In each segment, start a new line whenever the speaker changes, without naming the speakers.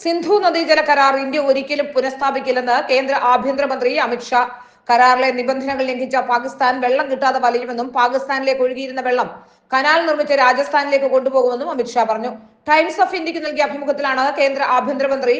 സിന്ധു നദീജല കരാർ ഇന്ത്യ ഒരിക്കലും പുനഃസ്ഥാപിക്കില്ലെന്ന് കേന്ദ്ര ആഭ്യന്തരമന്ത്രി അമിത്ഷാ കരാറിലെ നിബന്ധനകൾ ലംഘിച്ച പാകിസ്ഥാൻ വെള്ളം കിട്ടാതെ വലയുമെന്നും പാകിസ്ഥാനിലേക്ക് ഒഴുകിയിരുന്ന വെള്ളം കനാൽ നിർമ്മിച്ച രാജസ്ഥാനിലേക്ക് കൊണ്ടുപോകുമെന്നും അമിത്ഷാ പറഞ്ഞു. ടൈംസ് ഓഫ് ഇന്ത്യയ്ക്ക് നൽകിയ അഭിമുഖത്തിലാണ് കേന്ദ്ര ആഭ്യന്തരമന്ത്രി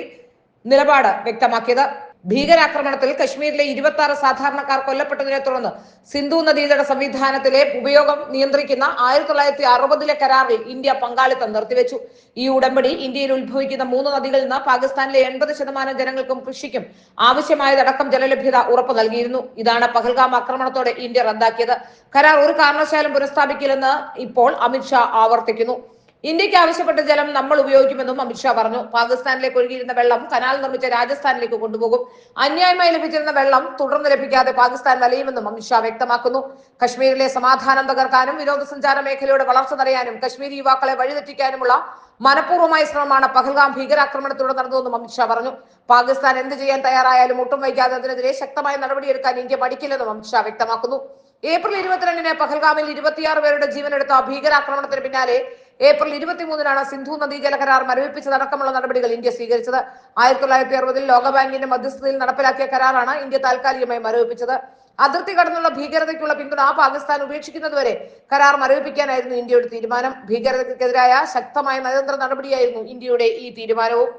നിലപാട് വ്യക്തമാക്കിയത്. ഭീകരാക്രമണത്തിൽ കശ്മീരിലെ ഇരുപത്തി ആറ് സാധാരണക്കാർ കൊല്ലപ്പെട്ടതിനെ തുടർന്ന് സിന്ധു നദീതട സംവിധാനത്തിലെ ഉപയോഗം നിയന്ത്രിക്കുന്ന ആയിരത്തി തൊള്ളായിരത്തി അറുപതിലെ കരാറിൽ ഇന്ത്യ പങ്കാളിത്തം നിർത്തിവെച്ചു. ഈ ഉടമ്പടി ഇന്ത്യയിൽ ഉത്ഭവിക്കുന്ന മൂന്ന് നദികളിൽ നിന്ന് പാകിസ്ഥാനിലെ എൺപത് ശതമാനം ജനങ്ങൾക്കും കൃഷിക്കും ആവശ്യമായതടക്കം ജലലഭ്യത ഉറപ്പു നൽകിയിരുന്നു. ഇതാണ് പഹൽഗാം ആക്രമണത്തോടെ ഇന്ത്യ റദ്ദാക്കിയത്. കരാർ ഒരു കാരണവശാലും പുനഃസ്ഥാപിക്കില്ലെന്ന് ഇപ്പോൾ അമിത്ഷാ ആവർത്തിക്കുന്നു. ഇന്ത്യയ്ക്ക് ആവശ്യപ്പെട്ട ജലം നമ്മൾ ഉപയോഗിക്കുമെന്നും അമിത്ഷാ പറഞ്ഞു. പാകിസ്ഥാനിലേക്ക് ഒഴുകിയിരുന്ന വെള്ളം കനാൽ നിർമ്മിച്ച രാജസ്ഥാനിലേക്ക് കൊണ്ടുപോകും. അന്യായമായി ലഭിച്ചിരുന്ന വെള്ളം തുടർന്ന് ലഭിക്കാതെ പാകിസ്ഥാൻ വലയുമെന്നും അമിത്ഷാ വ്യക്തമാക്കുന്നു. കശ്മീരിലെ സമാധാനം തകർക്കാനും വിനോദസഞ്ചാര മേഖലയുടെ വളർച്ച തടയാനും കശ്മീരി യുവാക്കളെ വഴിതെറ്റിക്കാനുമുള്ള മനഃപൂർവമായ ശ്രമമാണ് പഹൽഗാം ഭീകരാക്രമണത്തിലൂടെ നടന്നതെന്നും അമിത്ഷാ പറഞ്ഞു. പാകിസ്ഥാൻ എന്ത് ചെയ്യാൻ തയ്യാറായാലും ഒട്ടും വൈകാതെ അതിനെതിരെ ശക്തമായ നടപടിയെടുക്കാൻ ഇന്ത്യ മടിക്കില്ലെന്നും അമിത്ഷാ വ്യക്തമാക്കുന്നു. ഏപ്രിൽ ഇരുപത്തിരണ്ടിന് പഹൽഗാമിൽ ഇരുപത്തിയാറ് പേരുടെ ജീവനെടുത്ത ഭീകരാക്രമണത്തിന് പിന്നാലെ ഏപ്രിൽ ഇരുപത്തിമൂന്നിനാണ് സിന്ധു നദീജല കരാർ മരവിപ്പിച്ചതടക്കമുള്ള നടപടികൾ ഇന്ത്യ സ്വീകരിച്ചത്. ആയിരത്തി തൊള്ളായിരത്തി അറുപതിൽ ലോകബാങ്കിന്റെ മധ്യസ്ഥതയിൽ നടപ്പിലാക്കിയ കരാറാണ് ഇന്ത്യ താൽക്കാലികമായി മരവിപ്പിച്ചത്. അതിർത്തി കടന്നുള്ള ഭീകരതയ്ക്കുള്ള പിന്തുണ പാകിസ്ഥാൻ ഉപേക്ഷിക്കുന്നതുവരെ കരാർ മരവിപ്പിക്കാനായിരുന്നു ഇന്ത്യയുടെ തീരുമാനം. ഭീകരതയ്ക്കെതിരായ ശക്തമായ നയതന്ത്ര നടപടിയായിരുന്നു ഇന്ത്യയുടെ ഈ തീരുമാനവും.